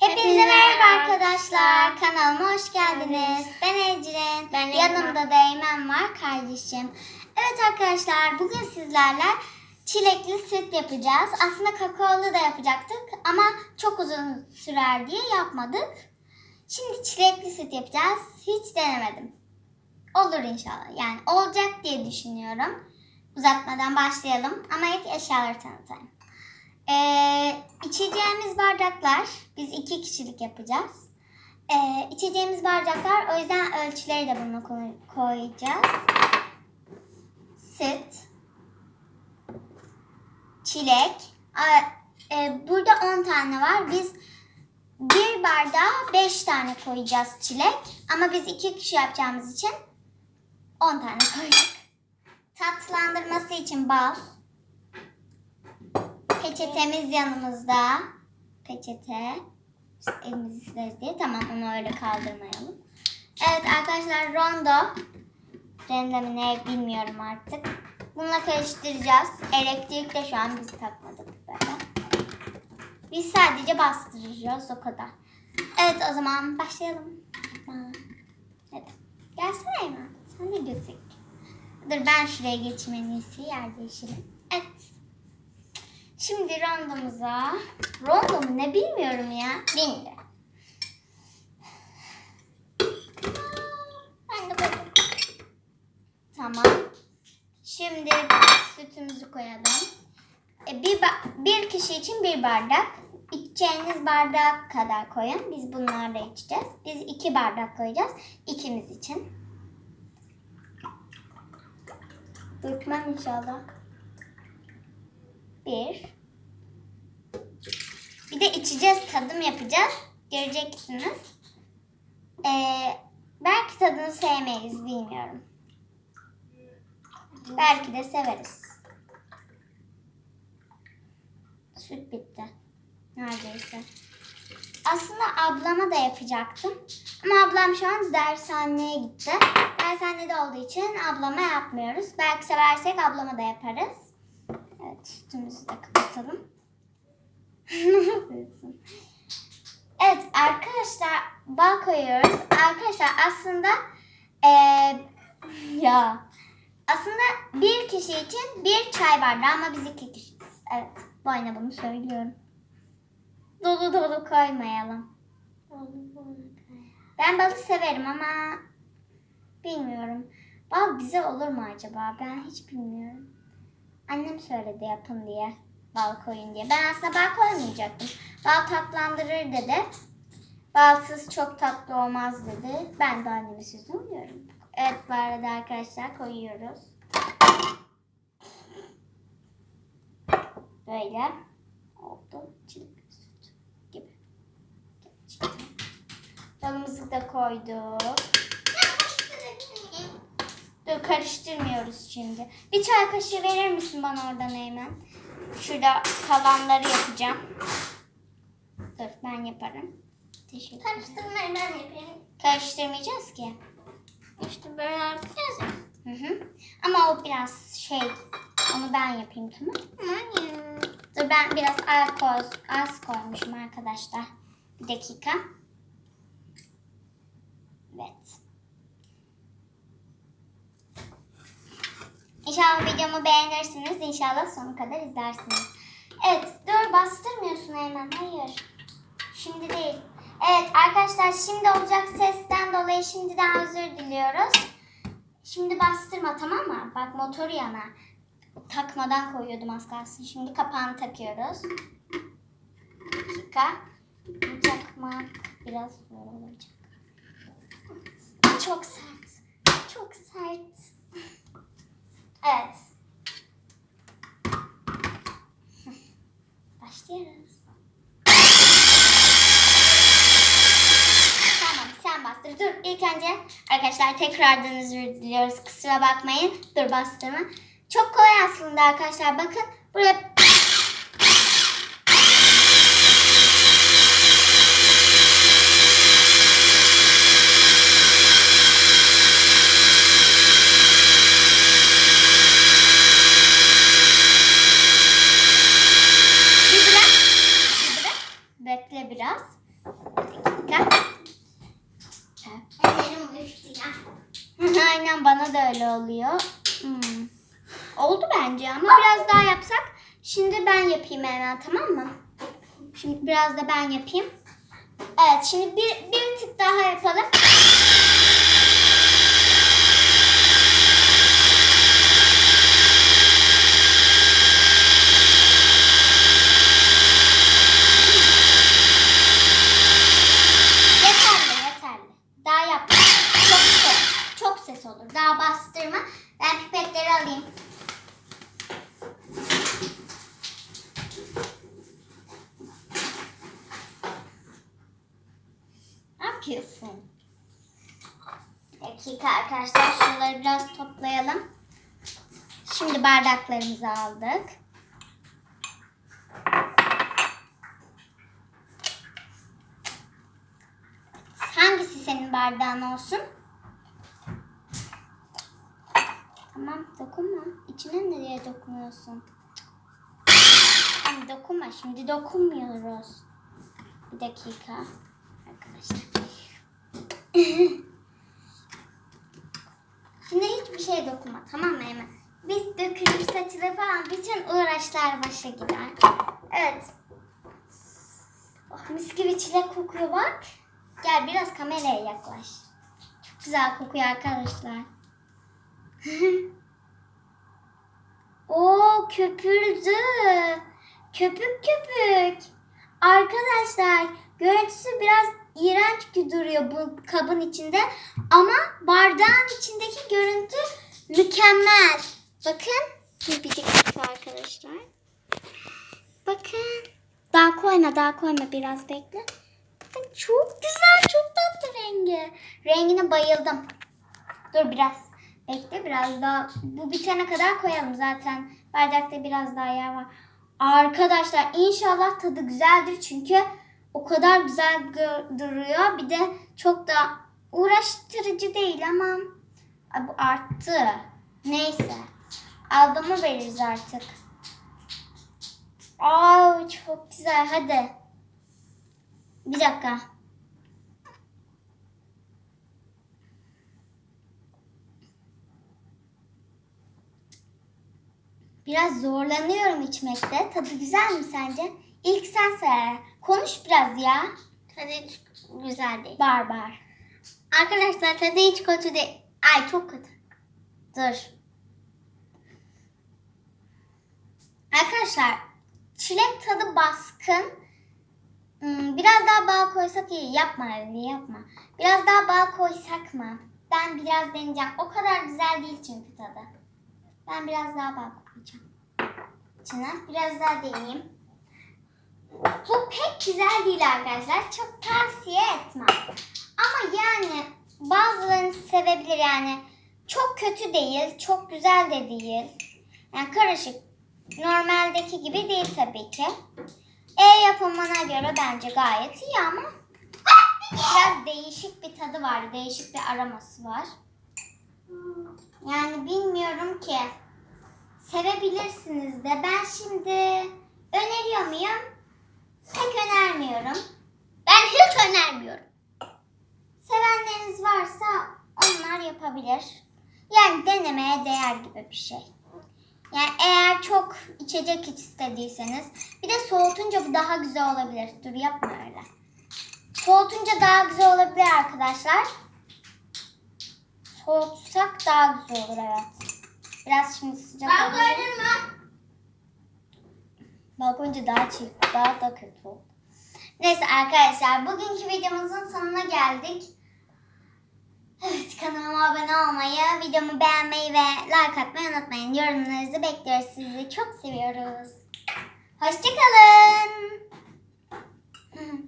Hepinize merhaba arkadaşlar. Kanalıma hoş geldiniz. Ben Ecrin. Ben Yanımda da Eymen var kardeşim. Evet arkadaşlar bugün sizlerle çilekli süt yapacağız. Aslında kakaolu da yapacaktık ama çok uzun sürer diye yapmadık. Şimdi çilekli süt yapacağız. Hiç denemedim. Olur inşallah. Yani olacak diye düşünüyorum. Uzatmadan başlayalım ama ilk eşyaları tanıtayım. Ee, içeceğimiz bardaklar, biz iki kişilik yapacağız. Ee, içeceğimiz bardaklar, o yüzden ölçüleri de buna koy- koyacağız. Süt, çilek, Aa, e, burada 10 tane var. Biz bir bardağa 5 tane koyacağız çilek. Ama biz iki kişi yapacağımız için 10 tane koyduk. Tatlandırması için bal. Peçetemiz yanımızda. Peçete. İşte elimizi sileriz diye. Tamam onu öyle kaldırmayalım. Evet arkadaşlar rondo. Rende mi ne bilmiyorum artık. Bununla karıştıracağız. Elektrik de şu an biz takmadık böyle. Biz sadece bastıracağız o kadar. Evet o zaman başlayalım. Hadi. Gelsene Eymen. Sen de gözük. Dur ben şuraya geçeyim en iyisi. Yer. Şimdi rondomuza. Rondo mu ne bilmiyorum ya. Bindi. Ben de koydum. Tamam. Şimdi sütümüzü koyalım. E, bir, bir kişi için bir bardak. İçeceğiniz bardak kadar koyun. Biz bunlarla içeceğiz. Biz iki bardak koyacağız. ikimiz için. Dökmem inşallah. Bir. Bir de içeceğiz, tadım yapacağız. Göreceksiniz. Ee, belki tadını sevmeyiz, bilmiyorum. Belki de severiz. Süt bitti. Neredeyse. Aslında ablama da yapacaktım. Ama ablam şu an dershaneye gitti. Dershanede olduğu için ablama yapmıyoruz. Belki seversek ablama da yaparız. Evet sütümüzü de kapatalım. evet arkadaşlar bal koyuyoruz. Arkadaşlar aslında eee, ya aslında bir kişi için bir çay bardağı ama biz iki kişiyiz. Evet bu ayna bunu söylüyorum. Dolu dolu koymayalım. Ben balı severim ama bilmiyorum. Bal bize olur mu acaba? Ben hiç bilmiyorum. Annem söyledi yapın diye. Bal koyun diye. Ben aslında bal koymayacaktım. Bal tatlandırır dedi. Balsız çok tatlı olmaz dedi. Ben de annemi sözünü uyuyorum. Evet bu arada arkadaşlar koyuyoruz. Böyle oldu. Çilek süt gibi. Balımızı da koyduk. Dur karıştırmıyoruz şimdi. Bir çay kaşığı verir misin bana oradan Eymen? Şurada kalanları yapacağım. Dur ben yaparım. Teşekkür ederim. Karıştırmayı ben yapayım. Karıştırmayacağız ki. İşte böyle yapacağız ya. Hı hı. Ama o biraz şey. Onu ben yapayım tamam ya. Dur ben biraz az, az koymuşum arkadaşlar. Bir dakika. Evet. İnşallah videomu beğenirsiniz. İnşallah sonuna kadar izlersiniz. Evet. Dur bastırmıyorsun Eymen. Hayır. Şimdi değil. Evet arkadaşlar şimdi olacak sesten dolayı şimdiden özür diliyoruz. Şimdi bastırma tamam mı? Bak motoru yana. Takmadan koyuyordum az kalsın. Şimdi kapağını takıyoruz. Bir dakika. Bu takmak biraz zor olacak. Çok sert. Çok sert. Evet. Başlıyoruz. Tamam sen bastır. Dur ilk önce arkadaşlar tekrardan özür diliyoruz. Kusura bakmayın. Dur bastırma. Çok kolay aslında arkadaşlar. Bakın buraya Bir bırak. Bir bırak. Bekle biraz. Bir dakika. Ellerim uyuştu ya. Aynen bana da öyle oluyor. Hmm. Oldu bence ama biraz daha yapsak. Şimdi ben yapayım hemen tamam mı? Şimdi biraz da ben yapayım. Evet şimdi bir, bir tık daha yapalım. Yeterli yeterli. Daha yapma. Çok ses. Çok ses olur. Daha bastırma. Ben pipetleri alayım. Ne yapıyorsun? Bir dakika arkadaşlar şunları biraz toplayalım. Şimdi bardaklarımızı aldık. Hangisi senin bardağın olsun? Tamam dokunma. İçine nereye dokunuyorsun? Tamam dokunma. Şimdi dokunmuyoruz. Bir dakika. Arkadaşlar. Şimdi hiçbir şeye dokunma. Tamam mı Eymen? Biz dökülür saçılır falan. Bütün uğraşlar başa gider. Evet. Oh, mis gibi çilek kokuyor bak. Gel biraz kameraya yaklaş. Çok güzel kokuyor arkadaşlar. Oo köpürdü. Köpük köpük. Arkadaşlar görüntüsü biraz iğrenç gibi duruyor bu kabın içinde. Ama bardağın içindeki görüntü mükemmel. Bakın. Bir arkadaşlar. Bakın. Daha koyma daha koyma biraz bekle. Bakın çok güzel çok tatlı rengi. Rengine bayıldım. Dur biraz. Bekle biraz daha. Bu bitene kadar koyalım zaten. Bardakta biraz daha yer var. Arkadaşlar inşallah tadı güzeldir çünkü o kadar güzel duruyor. Bir de çok da uğraştırıcı değil ama bu arttı. Neyse. Albümü veririz artık. Aa çok güzel. Hadi. Bir dakika. Biraz zorlanıyorum içmekte. Tadı güzel mi sence? İlk sen söyle. Konuş biraz ya. Tadı hiç güzel değil. Barbar. Arkadaşlar tadı hiç kötü değil. Ay çok kötü. Dur. Arkadaşlar çilek tadı baskın. Hmm, Biraz daha bal koysak iyi. Yapma öyle yapma. Biraz daha bal koysak mı? Ben biraz deneyeceğim. O kadar güzel değil çünkü tadı. Ben biraz daha bal koyacağım. İçine biraz daha deneyeyim. Bu pek güzel değil arkadaşlar. Çok tavsiye etmem. Ama yani bazılarını sevebilir yani. Çok kötü değil, çok güzel de değil. Yani karışık. Normaldeki gibi değil tabii ki. E yapımına göre bence gayet iyi ama biraz değişik bir tadı var, değişik bir aroması var. Yani bilmiyorum ki. Sevebilirsiniz de. Ben şimdi öneriyor muyum? Pek önermiyorum. Ben hiç önermiyorum. Sevenleriniz varsa onlar yapabilir. Yani denemeye değer gibi bir şey. Yani eğer çok içecek istediyseniz bir de soğutunca bu daha güzel olabilir. Dur yapma öyle. Soğutunca daha güzel olabilir arkadaşlar. Soğutsak daha güzel olur evet. Biraz şimdi sıcak Ben olunca- gördün mü? Balkonca daha çirkin, daha da kötü oldu. Neyse arkadaşlar bugünkü videomuzun sonuna geldik. Evet kanalıma abone olmayı, videomu beğenmeyi ve like atmayı unutmayın. Yorumlarınızı bekliyoruz. Sizi çok seviyoruz. Hoşçakalın.